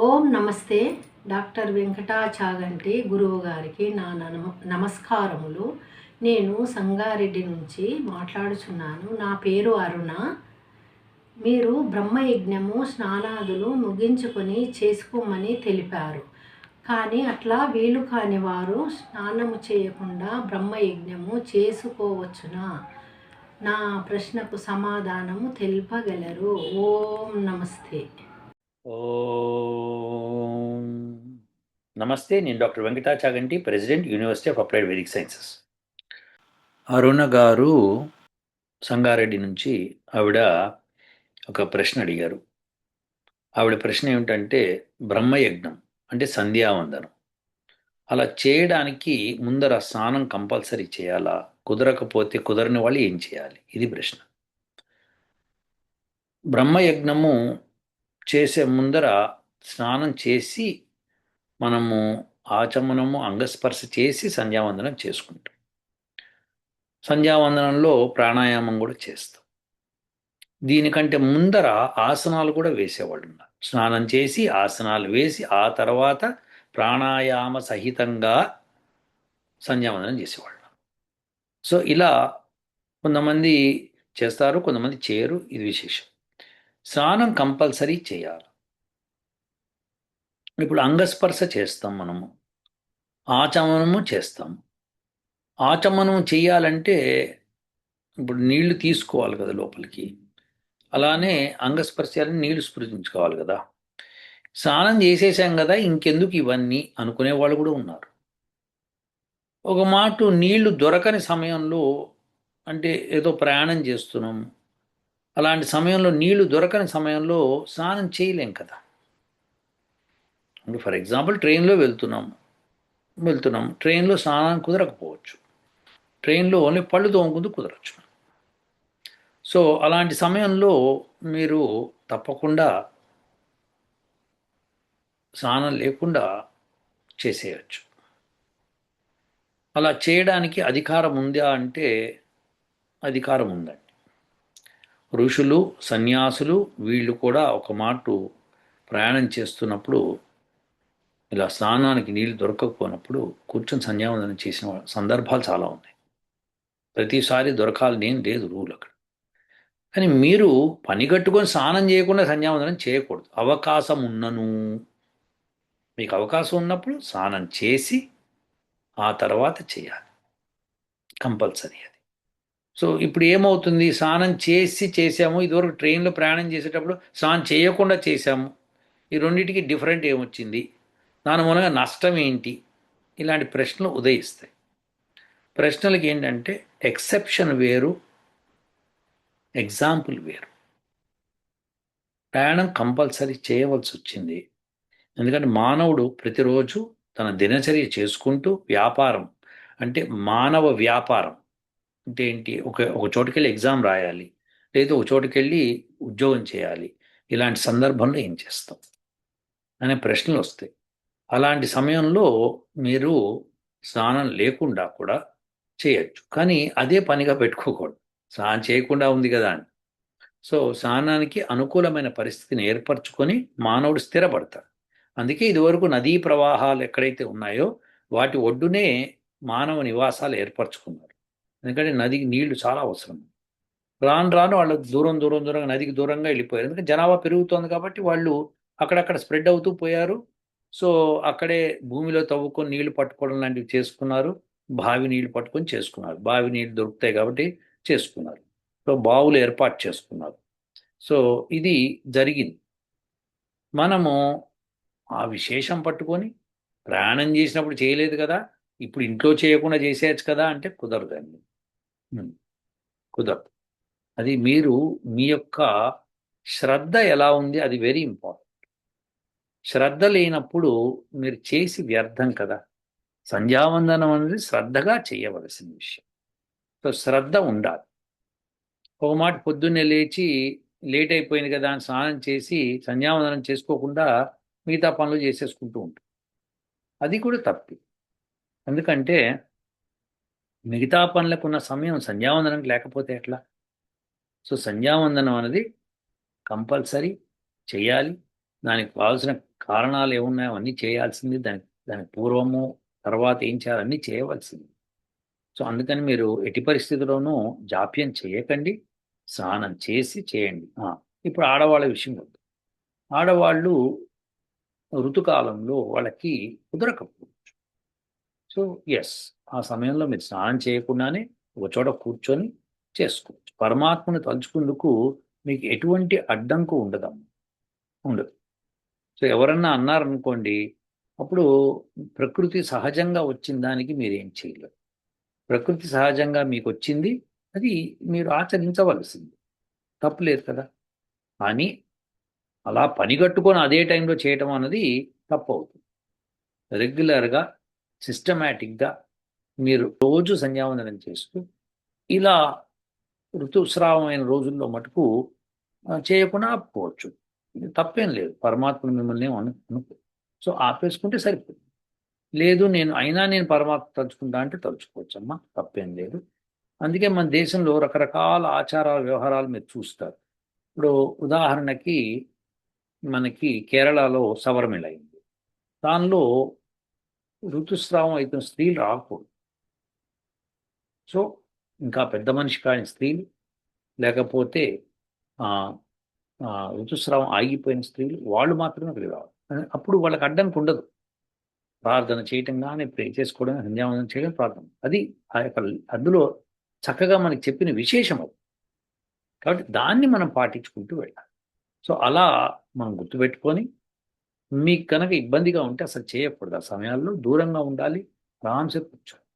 ఓం నమస్తే డాక్టర్ వెంకటాచాగంటి గురువు గారికి నా నమ- నమస్కారములు. నేను సంగారెడ్డి నుంచి మాట్లాడుచున్నాను. నా పేరు అరుణ. మీరు బ్రహ్మయజ్ఞము స్నానాదులు ముగించుకొని చేసుకోమని తెలిపారు. కానీ అట్లా వీలు కాని వారు స్నానము చేయకుండా బ్రహ్మయజ్ఞము చేసుకోవచ్చునా? నా ప్రశ్నకు సమాధానము తెలుపగలరు. ఓం నమస్తే. ఓం. నమస్తే నేను doctor Venkata Chaganti president university of applied Vedic sciences. Aruna గారు సంగారెడ్డి నుంచి ఆవిడ ఒక ప్రశ్న అడిగారు. ఆవిడ ప్రశ్న ఏమిటంటే బ్రహ్మయజ్ఞం అంటే సంధ్యావందనం అలా చేయడానికి ముందర స్నానం కంపల్సరీ చేయాలా? కుదరకపోతే కుదరని వాళ్ళు ఏం చేయాలి? ఇది ప్రశ్న. బ్రహ్మయజ్ఞము చేసే ముందర స్నానం చేసి మనము ఆచమనము అంగస్పర్శ చేసి సంధ్యావందనం చేసుకుంటాం. సంధ్యావందనంలో ప్రాణాయామం కూడా చేస్తాం. దీనికంటే ముందర ఆసనాలు కూడా వేసేవాళ్ళు ఉన్నారు. స్నానం చేసి ఆసనాలు వేసి ఆ తర్వాత ప్రాణాయామ సహితంగా సంధ్యావందనం చేసేవాళ్ళు సో ఇలా కొంతమంది చేస్తారు కొంతమంది చేయరు. ఇది విశేషం. స్నానం కంపల్సరీ చేయాలి. ఇప్పుడు అంగస్పర్శ చేస్తాం మనము. ఆచమనము చేస్తాం. ఆచమనం చేయాలంటే ఇప్పుడు నీళ్ళు తీసుకోవాలి కదా లోపలికి. అలానే అంగస్పర్శాలని నీళ్ళు స్పృశించుకోవాలి కదా. స్నానం చేసేసాం కదా ఇంకెందుకు ఇవన్నీ అనుకునే వాళ్ళు కూడా ఉన్నారు. ఒక మాట నీళ్ళు దొరకని సమయంలో అంటే ఏదో ప్రయాణం చేస్తున్నాం. అలాంటి సమయంలో నీళ్ళు దొరకని సమయంలో స్నానం చేయలేం కదా. ఫర్ ఎగ్జాంపుల్ ట్రైన్లో వెళ్తున్నాం. వెళ్తున్నాం. ట్రైన్లో స్నానం కుదరకపోవచ్చు. ట్రైన్లో ఓన్లీ పళ్ళు తోముకుంటూ కుదరచ్చు. సో అలాంటి సమయంలో మీరు తప్పకుండా స్నానం లేకుండా చేసేయచ్చు. అలా చేయడానికి అధికారం ఉందా అంటే అధికారం ఉందండి. ఋషులు సన్యాసులు వీళ్ళు కూడా ఒక మాట ప్రయాణం చేస్తున్నప్పుడు ఇలా స్నానానికి నీళ్ళు దొరకకపోయినప్పుడు కూర్చొని సంధ్యావందనం చేసిన సందర్భాలు చాలా ఉన్నాయి. ప్రతిసారి దొరకాలి నేను లేదు రూల్ అక్కడ. కానీ మీరు పని కట్టుకొని స్నానం చేయకుండా సంధ్యావందనం చేయకూడదు. అవకాశం ఉన్నను. మీకు అవకాశం ఉన్నప్పుడు స్నానం చేసి ఆ తర్వాత చేయాలి. కంపల్సరీ సో ఇప్పుడు ఏమవుతుంది? స్నానం చేసి చేసాము ఇదివరకు ట్రైన్లో ప్రయాణం చేసేటప్పుడు స్నానం చేయకుండా చేసాము ఈ రెండింటికి డిఫరెంట్ ఏమొచ్చింది? దాని మూలంగా నష్టం ఏంటి? ఇలాంటి ప్రశ్నలు ఉదయిస్తాయి. ప్రశ్నలకి ఏంటంటే ఎక్సెప్షన్ వేరు ఎగ్జాంపుల్ వేరు. ప్రయాణం కంపల్సరీ చేయవలసి వచ్చింది. ఎందుకంటే మానవుడు ప్రతిరోజు తన దినచర్య చేసుకుంటూ వ్యాపారం అంటే మానవ వ్యాపారం అంటే ఏంటి? ఒక ఒక చోటుకెళ్ళి ఎగ్జామ్ రాయాలి. లేదా ఒక చోటుకెళ్ళి ఉద్యోగం చేయాలి. ఇలాంటి సందర్భంలో ఏం చేస్తాం? అనే ప్రశ్నలు వస్తాయి. అలాంటి సమయంలో మీరు స్నానం లేకుండా కూడా చేయొచ్చు. కానీ అదే పనిగా పెట్టుకోకూడదు. స్నానం చేయకుండా ఉంది కదా అని. సో స్నానానికి అనుకూలమైన పరిస్థితిని ఏర్పరచుకొని మానవుడు స్థిరపడతాడు. అందుకే ఇదివరకు నదీ ప్రవాహాలు ఎక్కడైతే ఉన్నాయో వాటి ఒడ్డునే మానవ నివాసాలు ఏర్పరచుకున్నారు. ఎందుకంటే నదికి నీళ్ళు చాలా అవసరం. రాను రాను వాళ్ళు దూరం దూరం దూరంగా నదికి దూరంగా వెళ్ళిపోయారు. ఎందుకంటే జనాభా పెరుగుతోంది కాబట్టి వాళ్ళు అక్కడక్కడ స్ప్రెడ్ అవుతూ పోయారు. సో అక్కడే భూమిలో తవ్వుకొని నీళ్ళు పట్టుకోవడం లాంటివి చేసుకున్నారు. బావి నీళ్ళు పట్టుకొని చేసుకున్నారు. బావి నీళ్ళు దొరుకుతాయి కాబట్టి చేసుకున్నారు. సో బావులు ఏర్పాటు చేసుకున్నారు. సో ఇది జరిగింది. మనము ఆ విశేషం పట్టుకొని ప్రయాణం చేసినప్పుడు చేయలేదు కదా. ఇప్పుడు ఇంట్లో చేయకుండా చేసేయచ్చు కదా అంటే కుదరదండి. Hmm. కుదరదు అది మీరు మీ యొక్క శ్రద్ధ ఎలా ఉంది? అది వెరీ ఇంపార్టెంట్ శ్రద్ధ లేనప్పుడు మీరు చేసి వ్యర్థం కదా. సంధ్యావందనం అనేది శ్రద్ధగా చేయవలసిన విషయం. సో శ్రద్ధ ఉండాలి. ఒక మాట పొద్దున్నే లేచి లేట్ అయిపోయింది కదా అని స్నానం చేసి సంధ్యావందనం చేసుకోకుండా మిగతా పనులు చేసేసుకుంటూ ఉంటాం. అది కూడా తప్పి. ఎందుకంటే మిగతా పనులకు ఉన్న సమయం సంధ్యావందనం లేకపోతే ఎట్లా? సో సంధ్యావందనం అనేది కంపల్సరీ చేయాలి. దానికి కావాల్సిన కారణాలు ఏమున్నాయో అన్నీ చేయాల్సింది. దానికి దానికి పూర్వము తర్వాత ఏం చేయాలి అన్నీ చేయవలసింది. సో అందుకని మీరు ఎట్టి పరిస్థితుల్లోనూ జాప్యం చేయకండి. స్నానం చేసి చేయండి. ఇప్పుడు ఆడవాళ్ళ విషయం వద్దు. ఆడవాళ్ళు ఋతుకాలంలో వాళ్ళకి కుదరకపోవచ్చు సో ఎస్ ఆ సమయంలో మీరు స్నానం చేయకుండానే ఒక చోట కూర్చొని చేసుకోవచ్చు. పరమాత్మను తలుచుకుందుకు మీకు ఎటువంటి అడ్డంకు ఉండదమ్మ ఉండదు. సో ఎవరన్నా అన్నారనుకోండి అప్పుడు ప్రకృతి సహజంగా వచ్చిన దానికి మీరేం చేయలేరు. ప్రకృతి సహజంగా మీకు వచ్చింది అది మీరు ఆచరించవలసింది. తప్పులేదు కదా. కానీ అలా పనిగట్టుకొని అదే టైంలో చేయటం అన్నది తప్పు అవుతుంది. రెగ్యులర్గా సిస్టమేటిక్గా మీరు రోజు సంధ్యావందనం చేస్తూ ఇలా ఋతుస్రావమైన రోజుల్లో మటుకు చేయకుండా ఆపుకోవచ్చు. ఇది తప్పేం లేదు. పరమాత్మ మిమ్మల్ని అను అనుకో సో ఆపేసుకుంటే సరిపోతుంది. లేదు నేను అయినా నేను పరమాత్మ తలుచుకుంటా అంటే తలుచుకోవచ్చమ్మా. తప్పేం లేదు. అందుకే మన దేశంలో రకరకాల ఆచారాల వ్యవహారాలు మీరు చూస్తారు. ఇప్పుడు ఉదాహరణకి మనకి కేరళలో సవరమిళ అయింది దానిలో ఋతుస్రావం అయితే స్త్రీలు రాకూడదు. సో ఇంకా పెద్ద మనిషి కాని స్త్రీలు లేకపోతే ఋతుస్రావం ఆగిపోయిన స్త్రీలు వాళ్ళు మాత్రమే అక్కడికి రావాలి అప్పుడు వాళ్ళకి అడ్డంకి ఉండదు. ప్రార్థన చేయటం కానీ ప్రే చేసుకోవడం సంధ్యావందనం చేయడం ప్రార్థన. అది ఆ యొక్క అందులో చక్కగా మనకి చెప్పిన విశేషం అది. కాబట్టి దాన్ని మనం పాటించుకుంటూ వెళ్ళాలి. సో అలా మనం గుర్తుపెట్టుకొని మీకు కనుక ఇబ్బందిగా ఉంటే అసలు చేయకూడదు. ఆ సమయాల్లో దూరంగా ఉండాలి. ఆరాంసే కూర్చోండి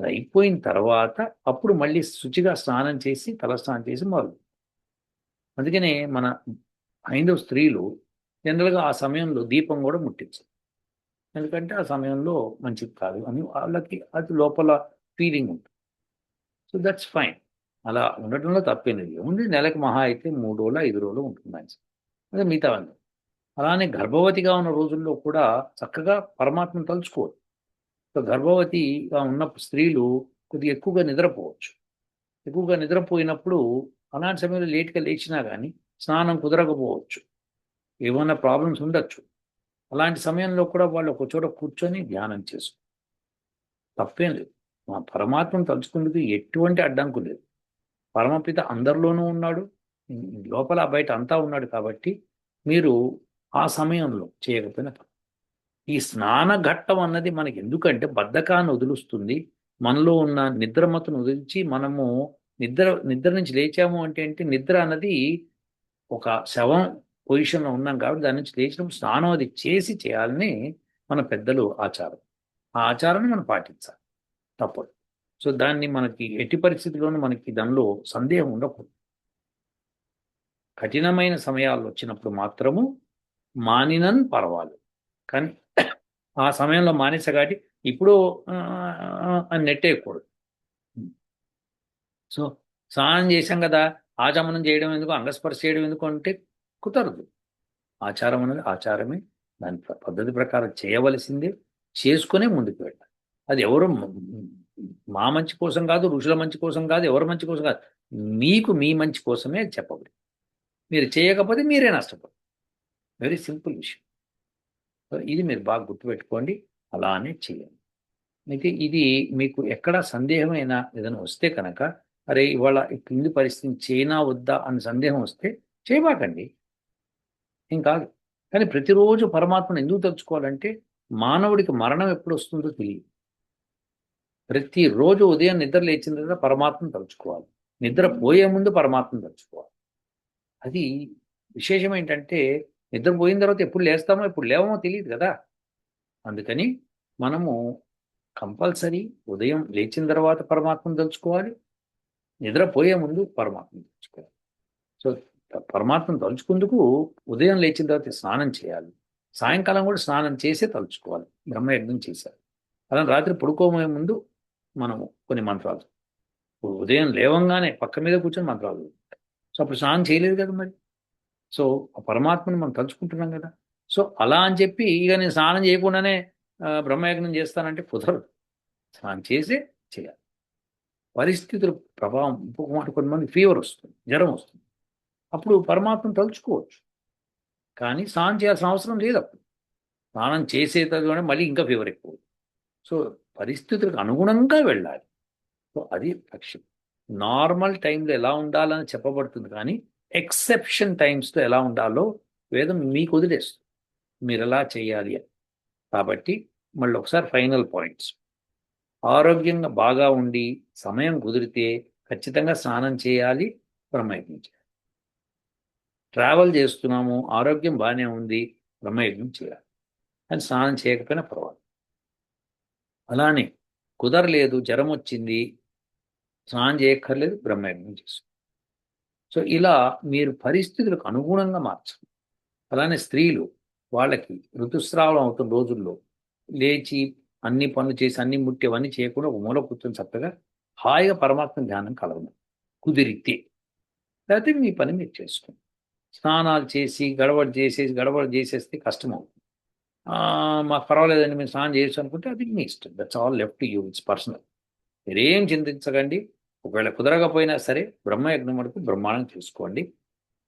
అది అయిపోయిన తర్వాత అప్పుడు మళ్ళీ శుచిగా స్నానం చేసి తలస్నానం చేసి మారు అందుకనే మన హైందవ స్త్రీలు జనరల్గా ఆ సమయంలో దీపం కూడా ముట్టించరు. ఎందుకంటే ఆ సమయంలో మంచిది కాదు అని వాళ్ళకి అది లోపల ఫీలింగ్ ఉంటుంది. సో దట్స్ ఫైన్ అలా ఉండటంలో తప్పేనది ఉంది నెలకు మహా అయితే మూడు రోజులు ఐదు రోజులు ఉంటుంది మంచి అదే మిగతావన్నీ. అలానే గర్భవతిగా ఉన్న రోజుల్లో కూడా చక్కగా పరమాత్మను తలుచుకోవచ్చు గర్భవతిగా ఉన్న స్త్రీలు కొద్దిగా ఎక్కువగా నిద్రపోవచ్చు. ఎక్కువగా నిద్రపోయినప్పుడు అలాంటి సమయంలో లేట్గా లేచినా కానీ స్నానం కుదరకపోవచ్చు. ఏమైనా ప్రాబ్లమ్స్ ఉండొచ్చు. అలాంటి సమయంలో కూడా వాళ్ళు ఒక చోట కూర్చొని ధ్యానం చేసు తప్పేం లేదు. మా పరమాత్మను తలుచుకునేది ఎటువంటి అడ్డంకు లేదు. పరమపిత అందరిలోనూ ఉన్నాడు. లోపల బయట అంతా ఉన్నాడు కాబట్టి మీరు ఆ సమయంలో చేయకపోయినా ఈ స్నాన ఘట్టం అన్నది మనకి ఎందుకంటే బద్ధకాన్ని వదులుస్తుంది. మనలో ఉన్న నిద్రమతను వదిలించి మనము నిద్ర నిద్ర నుంచి లేచాము అంటే ఏంటి? నిద్ర అన్నది ఒక శవం పొజిషన్లో ఉన్నాం కాబట్టి దాని నుంచి లేచినప్పుడు స్నానం అది చేసి చేయాలని మన పెద్దలు ఆచారం. ఆ ఆచారాన్ని మనం పాటించాలి తప్పదు. సో దాన్ని మనకి ఎట్టి పరిస్థితుల్లోనూ మనకి దానిలో సందేహం ఉండకూడదు. కఠినమైన సమయాలు వచ్చినప్పుడు మాత్రము మానినన్ పర్వాలేదు. కానీ ఆ సమయంలో మానేసగాటి ఇప్పుడు అని నెట్టేయకూడదు. సో స్నానం చేశాం కదా ఆచమనం చేయడం ఎందుకు అంగస్పర్శ చేయడం ఎందుకు అంటే కుదరదు. ఆచారం అనేది ఆచారమే. దాని ప్ర- పద్ధతి ప్రకారం చేయవలసిందే చేసుకునే ముందుకు వెళ్ళాలి. అది ఎవరు మా మంచి కోసం కాదు ఋషుల మంచి కోసం కాదు ఎవరి మంచి కోసం కాదు. మీకు మీ మంచి కోసమే చెప్పబడి మీరు చేయకపోతే మీరే నష్టపోతారు. వెరీ సింపుల్ విషయం. ఇది మీరు బాగా గుర్తుపెట్టుకోండి అలానే చేయండి. అయితే ఇది మీకు ఎక్కడ సందేహమైన ఏదైనా వస్తే కనుక అరే ఇవాళ కింది పరిస్థితి చేయనా వద్దా అని సందేహం వస్తే చేయబాకండి. ఏం కాదు. కానీ ప్రతిరోజు పరమాత్మను ఎందుకు తలుచుకోవాలంటే మానవుడికి మరణం ఎప్పుడు వస్తుందో తెలియదు. ప్రతిరోజు ఉదయం నిద్ర లేచిన తర్వాత పరమాత్మను తలుచుకోవాలి. నిద్ర పోయే ముందు పరమాత్మను తలుచుకోవాలి. అది విశేషం ఏంటంటే నిద్ర పోయిన తర్వాత ఎప్పుడు లేస్తామో ఎప్పుడు లేవమో తెలియదు కదా. అందుకని మనము కంపల్సరీ ఉదయం లేచిన తర్వాత పరమాత్మను తలుచుకోవాలి. నిద్రపోయే ముందు పరమాత్మను తలుచుకోవాలి. సో పరమాత్మను తలుచుకుందుకు ఉదయం లేచిన తర్వాత స్నానం చేయాలి. సాయంకాలం కూడా స్నానం చేసే తలుచుకోవాలి. బ్రహ్మయజ్ఞం చేశారు. అలా రాత్రి పడుకోబోయే ముందు మనము కొన్ని మంత్రాలు. ఉదయం లేవంగానే పక్క మీద కూర్చొని మంత్రాలు. సో అప్పుడు స్నానం చేయలేదు కదా మరి. సో ఆ పరమాత్మను మనం తలుచుకుంటున్నాం కదా. సో అలా అని చెప్పి ఇక నేను స్నానం చేయకుండానే బ్రహ్మయజ్ఞం చేస్తానంటే కుదరదు. స్నానం చేసే చేయాలి. పరిస్థితుల ప్రభావం ఇంకొక మాట కొంతమంది ఫీవర్ వస్తుంది జ్వరం వస్తుంది. అప్పుడు పరమాత్మను తలుచుకోవచ్చు. కానీ స్నానం చేయాల్సిన అవసరం లేదు అప్పుడు. స్నానం చేసేటది మళ్ళీ ఇంకా ఫీవర్ ఎక్కువ సో పరిస్థితులకు అనుగుణంగా వెళ్ళాలి. సో అది లక్ష్యం. నార్మల్ టైంలో ఎలా ఉండాలని చెప్పబడుతుంది కానీ ఎక్సెప్షన్ టైమ్స్లో ఎలా ఉండాలో వేదం మీకు వదిలేస్తుంది. మీరు ఎలా చేయాలి అని. కాబట్టి మళ్ళీ ఒకసారి ఫైనల్ పాయింట్స్. ఆరోగ్యంగా బాగా ఉండి సమయం కుదిరితే ఖచ్చితంగా స్నానం చేయాలి బ్రహ్మయజ్ఞం చేయాలి. ట్రావెల్ చేస్తున్నాము ఆరోగ్యం బాగానే ఉంది బ్రహ్మయజ్ఞం చేయాలి. కానీ స్నానం చేయకపోయినా పర్వాలేదు. అలానే కుదరలేదు జ్వరం వచ్చింది స్నానం చేయక్కర్లేదు బ్రహ్మయజ్ఞం చేస్తుంది సో ఇలా మీరు పరిస్థితులకు అనుగుణంగా మార్చండి. అలానే స్త్రీలు వాళ్ళకి ఋతుస్రావం అవుతున్న రోజుల్లో లేచి అన్ని పనులు చేసి అన్ని ముట్టేవన్నీ చేయకుండా ఒక మూల కూర్చొని చక్కగా హాయిగా పరమాత్మ ధ్యానం కలగదు కుదిరితే. లేకపోతే మీ పని మీరు చేసుకోండి. స్నానాలు చేసి గడబడి చేసేసి గడబడి చేసేస్తే కష్టం అవుతుంది మాకు పర్వాలేదండి మేము స్నానం చేయొచ్చు అనుకుంటే అది మీ ఇష్టం. That's all left you it's personal మీరేం చింతించకండి. ఒకవేళ కుదరకపోయినా సరే బ్రహ్మయజ్ఞం వరకు బ్రహ్మాండం చేసుకోండి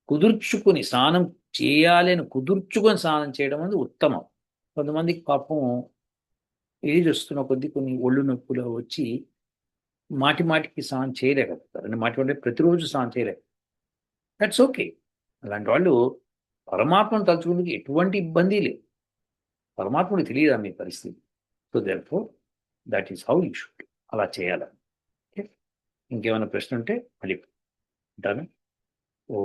కుదుర్చుకుని స్నానం చేయాలని అని కుదుర్చుకొని స్నానం చేయడం అనేది ఉత్తమం. కొంతమందికి పాపం ఏజ్ వస్తున్న కొద్ది కొన్ని ఒళ్ళు నొప్పులు వచ్చి మాటి మాటికి స్నానం చేయలేకపోతారు. అంటే మాటి మాటి ప్రతిరోజు స్నానం చేయలేక దట్స్ ఓకే అలాంటి వాళ్ళు పరమాత్మను తలుచుకుందుకు ఎటువంటి ఇబ్బంది లేదు. పరమాత్ముడికి తెలియదా మీ పరిస్థితి? So therefore that is how you should అలా చేయాలని ఇంకేమైనా ప్రశ్న ఉంటే మళ్ళీ ఉంటాను ఓ